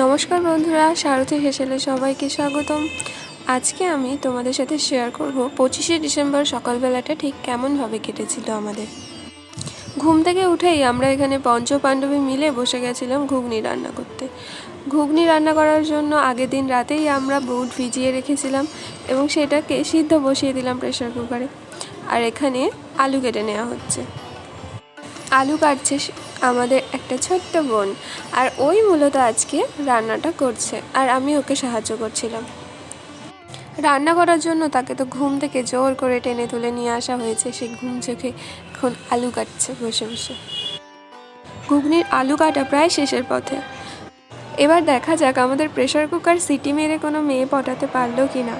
নমস্কার বন্ধুরা, সারথী হেসেলে সবাইকে স্বাগতম। আজকে আমি তোমাদের সাথে শেয়ার করব পঁচিশে ডিসেম্বর সকালবেলাটা ঠিক কেমনভাবে কেটেছিল আমাদের। ঘুম থেকে উঠেই আমরা এখানে পঞ্চ পাণ্ডবী মিলে বসে গেছিলাম ঘুগনি রান্না করতে। ঘুগনি রান্না করার জন্য আগের দিন রাতেই আমরা বুট ভিজিয়ে রেখেছিলাম এবং সেটাকে সিদ্ধ বসিয়ে দিলাম প্রেশার কুকারে আর এখানে আলু কেটে নেওয়া হচ্ছে। আলু কাটছে আমাদের একটা ছোট্ট বোন। আর ওই মূলত আজকে রান্নাটা করছে, আর আমি ওকে সাহায্য করছিলাম। রান্না করার জন্য তাকে তো ঘুম থেকে জোর করে টেনে তুলে নিয়ে আসা হয়েছে, সে ঘুম চোখে এখন আলু কাটছে বসে বসে। ঘুগনির আলু কাটা প্রায় শেষের পথে। এবার দেখা যাক আমাদের প্রেশার কুকার সিটি মেরে কোনো মেয়ে পটাতে পারল কি না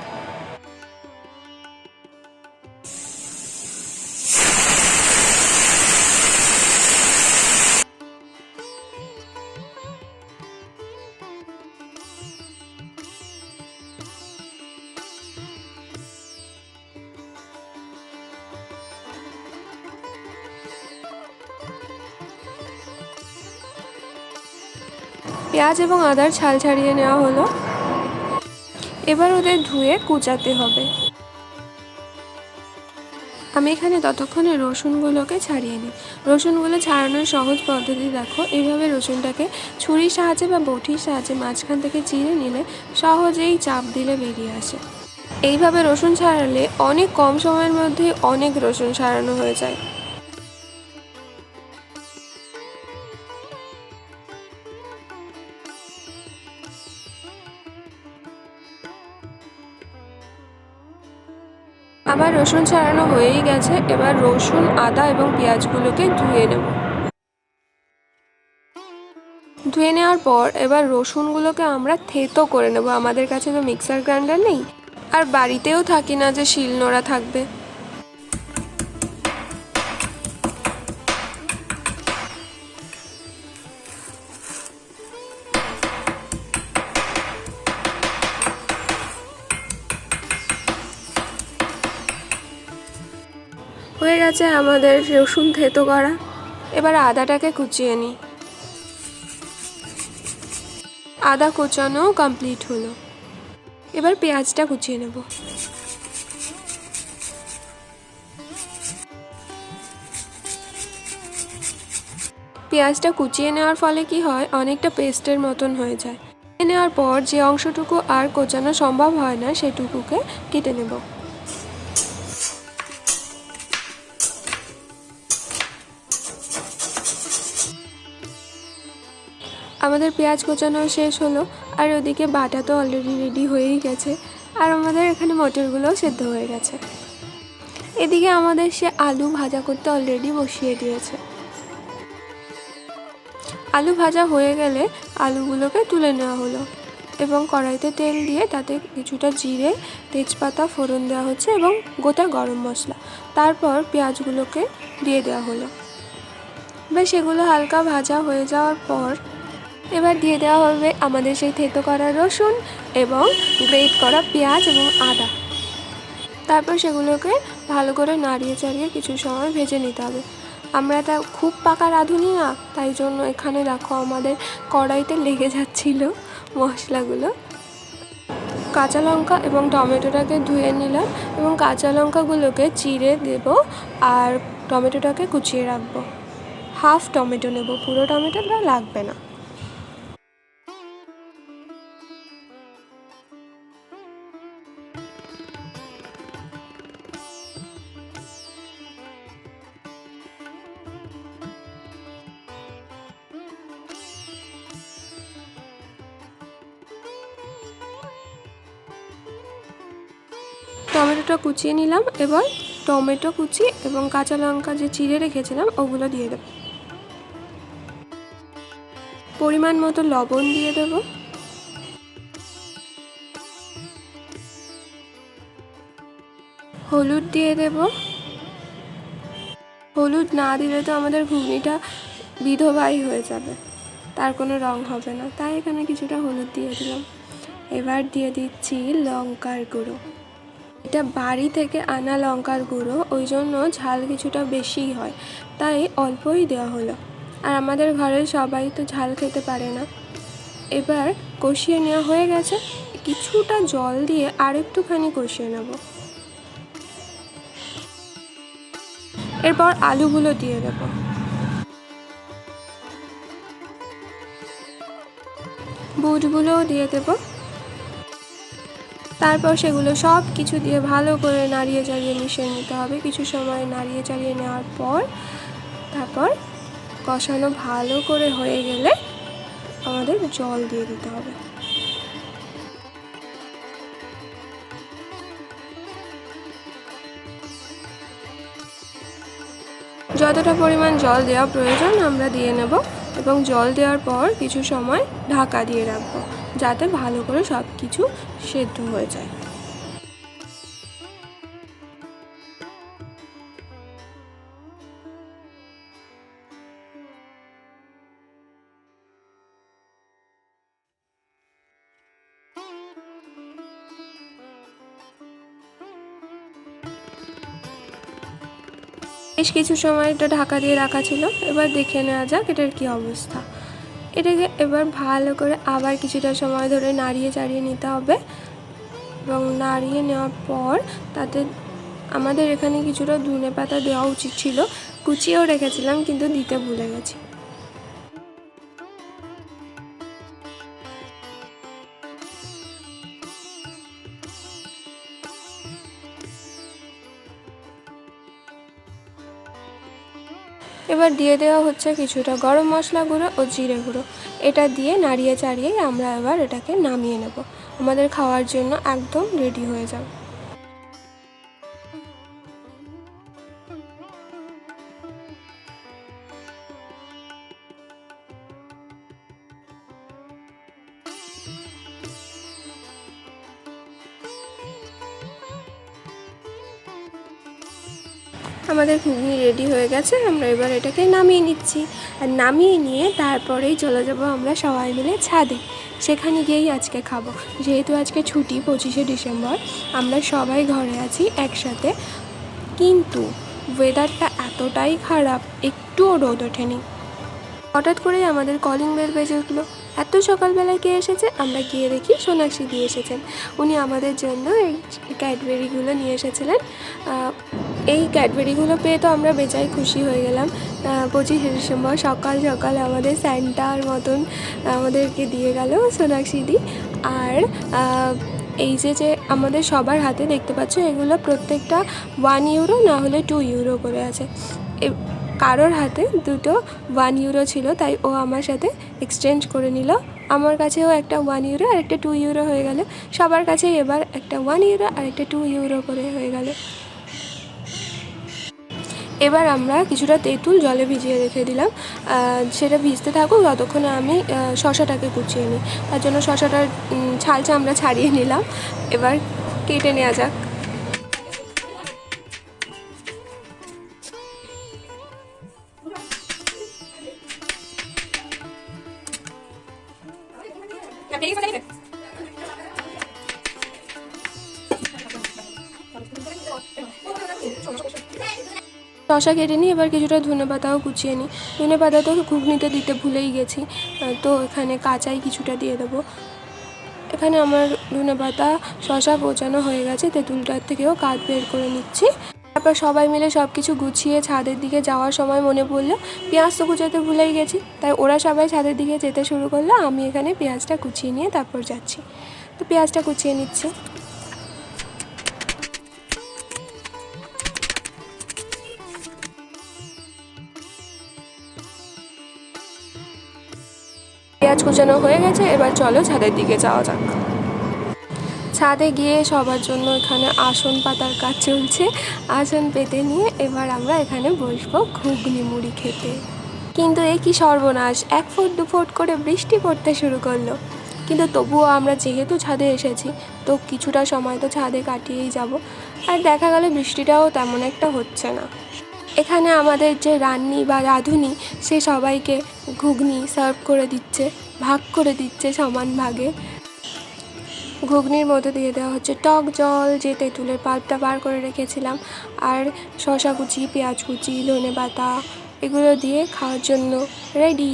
পেঁয়াজ এবং আদার ছাল ছাড়িয়ে নেওয়া হলো। এবার ওদের ধুয়ে কুচাতে হবে। আমি এখানে ততক্ষণে রসুনগুলোকে ছাড়িয়ে নিই। রসুনগুলো ছাড়ানোর সহজ পদ্ধতি দেখো। এইভাবে রসুনটাকে ছুরির সাহায্যে বা বটির সাহায্যে মাঝখান থেকে চিড়ে নিলে সহজেই চাপ দিলে বেরিয়ে আসে। এইভাবে রসুন ছাড়ালে অনেক কম সময়ের মধ্যে অনেক রসুন ছাড়ানো হয়ে যায়। রসুন ছাড়ানো হয়েই গেছে, এবার রসুন, আদা এবং পেঁয়াজগুলোকে ধুয়ে নেব। ধুয়ে নেওয়ার পর এবার রসুনগুলোকে আমরা থেতো করে নেব। আমাদের কাছে তো মিক্সার গ্রাইন্ডার নেই। আর বাড়িতেও থাকি না যে শিলনোড়া থাকবে। হয়ে গেছে আমাদের রসুন থেতো করা। এবার আদাটাকে কুচিয়ে নিই। আদা কুচানো কমপ্লিট হলো। এবার পেঁয়াজটা কুচিয়ে নেব। পেঁয়াজটা কুচিয়ে নেওয়ার ফলে কি হয়? অনেকটা পেস্টের মতন হয়ে যায়। নেওয়ার পর যে অংশটুকু আর কোচানো সম্ভব হয় না, সেটুকুকে কেটে নেব। আমাদের পেঁয়াজ কোচানো শেষ হলো, আর ওদিকে বাটা তো অলরেডি রেডি হয়েই গেছে, আর আমাদের এখানে মটরগুলোও সেদ্ধ হয়ে গেছে। এদিকে আমাদের সে আলু ভাজা করতে অলরেডি বসিয়ে দিয়েছে। আলু ভাজা হয়ে গেলে আলুগুলোকে তুলে নেওয়া হলো, এবং কড়াইতে তেল দিয়ে তাতে কিছুটা জিরে, তেজপাতা, ফোড়ন দেওয়া হচ্ছে, এবং গোটা গরম মশলা। তারপর পেঁয়াজগুলোকে দিয়ে দেওয়া হলো। এবার সেগুলো হালকা ভাজা হয়ে যাওয়ার পর এবার দিয়ে দেওয়া হবে আমাদের সেই থেতো করা রসুন এবং গ্রেট করা পেঁয়াজ এবং আদা। তারপর সেগুলোকে ভালো করে নাড়িয়ে চাড়িয়ে কিছু সময় ভেজে নিতে হবে। আমরা তা খুব পাকা রাঁধুনি না, তাই জন্য এখানে দেখো আমাদের কড়াইতে লেগে যাচ্ছিল মশলাগুলো। কাঁচা লঙ্কা এবং টমেটোটাকে ধুয়ে নিলাম এবং কাঁচা লঙ্কাগুলোকে চিড়ে দেব আর টমেটোটাকে কুচিয়ে রাখব। হাফ টমেটো নেব, পুরো টমেটোটা লাগবে না। টমেটোটা কুচিয়ে নিলাম, এবার টমেটো কুচি এবং কাঁচা লঙ্কা যে চিড়ে রেখেছিলাম, ওগুলো দিয়ে দেব। পরিমাণ মতো লবণ দিয়ে দেব। হলুদ দিয়ে দেব। হলুদ না দিলে তো আমাদের ঘুগনিটা বিধবাই হয়ে যাবে, তার কোনো রং হবে না। তাই এখানে কিছুটা হলুদ দিয়ে দিলাম। এবার দিয়ে দিচ্ছি লঙ্কার গুঁড়ো। এটা বাড়ি থেকে আনা লঙ্কার গুঁড়ো, ওই জন্য ঝাল কিছুটা বেশিই হয়। তাই অল্পই দেওয়া হলো। আর আমাদের ঘরের সবাই তো ঝাল খেতে পারে না। এবার কষিয়ে নেওয়া হয়ে গেছে। কিছুটা জল দিয়ে আর একটুখানি কষিয়ে নেব। এরপর আলুগুলো দিয়ে দেব। বুটগুলোও দিয়ে দেব। তারপর সেগুলো সব কিছু দিয়ে ভালো করে নাড়িয়ে চাড়িয়ে মিশিয়ে নিতে হবে। কিছু সময় নাড়িয়ে চাড়িয়ে নেওয়ার পর তারপর কষানো ভালো করে হয়ে গেলে আমাদের জল দিয়ে দিতে হবে। যতটা পরিমাণ জল দেওয়া প্রয়োজন আমরা দিয়ে নেব এবং জল দেওয়ার পর কিছু সময় ঢাকা দিয়ে রাখব। যাতে ভালো করে সব কিছু সেদ্ধ হয়ে যায়। বেশ কিছু সময় এটা ঢাকা দিয়ে রাখা ছিল। এবার দেখে নেওয়া যাক এটার কি অবস্থা। এটাকে এবার ভালো করে আবার কিছুটা সময় ধরে নাড়িয়ে চাড়িয়ে নিতে হবে। এবং নাড়িয়ে নেওয়ার পর তাতে আমাদের এখানে কিছুটা ধনে পাতা দেওয়া উচিত ছিল। কুচিয়েও রেখেছিলাম, কিন্তু দিতে ভুলে গেছি। এবার দিয়ে দেওয়া হচ্ছে কিছুটা গরম মশলা গুঁড়ো ও জিরে গুঁড়ো। এটা দিয়ে নাড়িয়ে চাড়িয়ে আমরা এবার এটাকে নামিয়ে নেব। আমাদের খাওয়ার জন্য একদম রেডি হয়ে যাবে। আমাদের ঘুগনি রেডি হয়ে গেছে, আমরা এবার এটাকে নামিয়ে নিচ্ছি। আর নামিয়ে নিয়ে তারপরেই চলে যাব আমরা সবাই মিলে ছাদে। সেখানে গিয়েই আজকে খাব। যেহেতু আজকে ছুটি, পঁচিশে ডিসেম্বর, আমরা সবাই ঘরে আছি একসাথে। কিন্তু ওয়েদারটা এতটাই খারাপ, একটুও রোদ ওঠেনি। হঠাৎ করেই আমাদের কলিং বেল বেজে উঠল। এত সকালবেলায় কে এসেছে? আমরা গিয়ে দেখি সোনাক্ষী দিয়ে এসেছেন। উনি আমাদের জন্য এই ক্যাডবেরিগুলো নিয়ে এসেছিলেন। এই ক্যাডবেরিগুলো পেয়ে তো আমরা বেজায় খুশি হয়ে গেলাম। পঁচিশে ডিসেম্বর সকাল সকাল আমাদের স্যান্টার মতন আমাদেরকে দিয়ে গেল সোনাক্ষী দি আর এই যে যে আমাদের সবার হাতে দেখতে পাচ্ছ, এগুলো প্রত্যেকটা ওয়ান ইউরো না হলে টু ইউরো করে আছে। কারোর হাতে দুটো ওয়ান ইউরো ছিল, তাই ও আমার সাথে এক্সচেঞ্জ করে নিল। আমার কাছেও একটা ওয়ান ইউরো আর একটা টু ইউরো হয়ে গেল। সবার কাছে এবার একটা ওয়ান ইউরো আর একটা টু ইউরো করে হয়ে গেল। এবার আমরা কিছুটা তেঁতুল জলে ভিজিয়ে রেখে দিলাম। সেটা ভিজতে থাকুক, ততক্ষণে আমি শশাটাকে কুচিয়ে নিই। তার জন্য শশাটার ছালটা আমরা ছাড়িয়ে নিলাম। এবার কেটে নেওয়া যাক। শশা কেটে নিই, এবার কিছুটা ধনে পাতাও কুচিয়ে নিই। ধনে পাতা তো ঘুগনিতে দিতে ভুলেই গেছি। তো এখানে কাঁচাই কিছুটা দিয়ে দেবো। এখানে আমার ধনে পাতা শশা কোচানো হয়ে গেছে, তেঁতুলটার থেকেও কাঠ বের করে নিচ্ছি। তারপর সবাই মিলে সব কিছু গুছিয়ে ছাদের দিকে যাওয়ার সময় মনে পড়ল, পেঁয়াজ তো কুচাতে ভুলেই গেছি। তাই ওরা সবাই ছাদের দিকে যেতে শুরু করল, আমি এখানে পেঁয়াজটা কুচিয়ে নিয়ে তারপর যাচ্ছি। তো পেঁয়াজটা কুচিয়ে নিচ্ছি। পেঁয়াজ কুচানো হয়ে গেছে, এবার চলো ছাদের দিকে যাওয়া যাক। ছাদে গিয়ে সবার জন্য এখানে আসন পাতার কাজ চলছে। আসন পেতে নিয়ে এবার আমরা এখানে বসবো ঘুগনি মুড়ি খেতে। কিন্তু এ কি সর্বনাশ, এক ফুট, দু ফুট করে বৃষ্টি পড়তে শুরু করল। কিন্তু তবুও আমরা যেহেতু ছাদে এসেছি, তো কিছুটা সময় তো ছাদে কাটিয়েই যাব। আর দেখা গেল বৃষ্টিটাও তেমন একটা হচ্ছে না। এখানে আমাদের যে রান্নি বা রাঁধুনি, সে সবাইকে ঘুগনি সার্ভ করে দিচ্ছে। ভাগ করে দিচ্ছে সমান ভাগে। ঘুগনির মধ্যে দিয়ে দেওয়া হচ্ছে টক জল, যে তেঁতুলের পাল্পটা বার করে রেখেছিলাম, আর শশা কুচি, পেঁয়াজ কুচি, ধনে পাতা, এগুলো দিয়ে খাওয়ার জন্য রেডি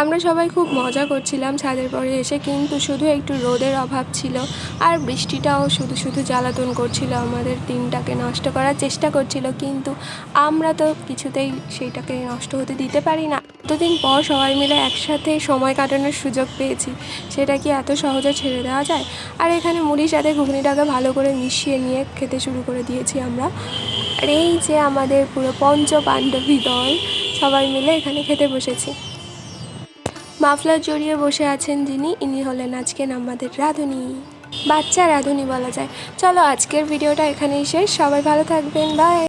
আমরা সবাই খুব মজা করছিলাম ছাদের পরে এসে, কিন্তু শুধু একটু রোদের অভাব ছিল, আর বৃষ্টিটাও শুধু শুধু জ্বালাতন করছিল আমাদের, দিনটাকে নষ্ট করার চেষ্টা করছিল, কিন্তু আমরা তো কিছুতেই সেইটাকে নষ্ট হতে দিতে পারি না। এতদিন পর সবাই মিলে একসাথে সময় কাটানোর সুযোগ পেয়েছি, সেটা কি এত সহজে ছেড়ে দেওয়া যায়? আর এখানে মুড়ির সাথে ঘুগনিটাকে ভালো করে মিশিয়ে নিয়ে খেতে শুরু করে দিয়েছি আমরা। আর এই যে আমাদের পুরো পঞ্চ পাণ্ডবী দল, সবাই মিলে এখানে খেতে বসেছি। মাফলার জড়িয়ে বসে আছেন যিনি, ইনি হলেন আজকের আমাদের রাধুনি। বাচ্চা রাধুনি বলা যায়। চলো আজকের ভিডিওটা এখানেই শেষ। সবাই ভালো থাকবেন। বাই।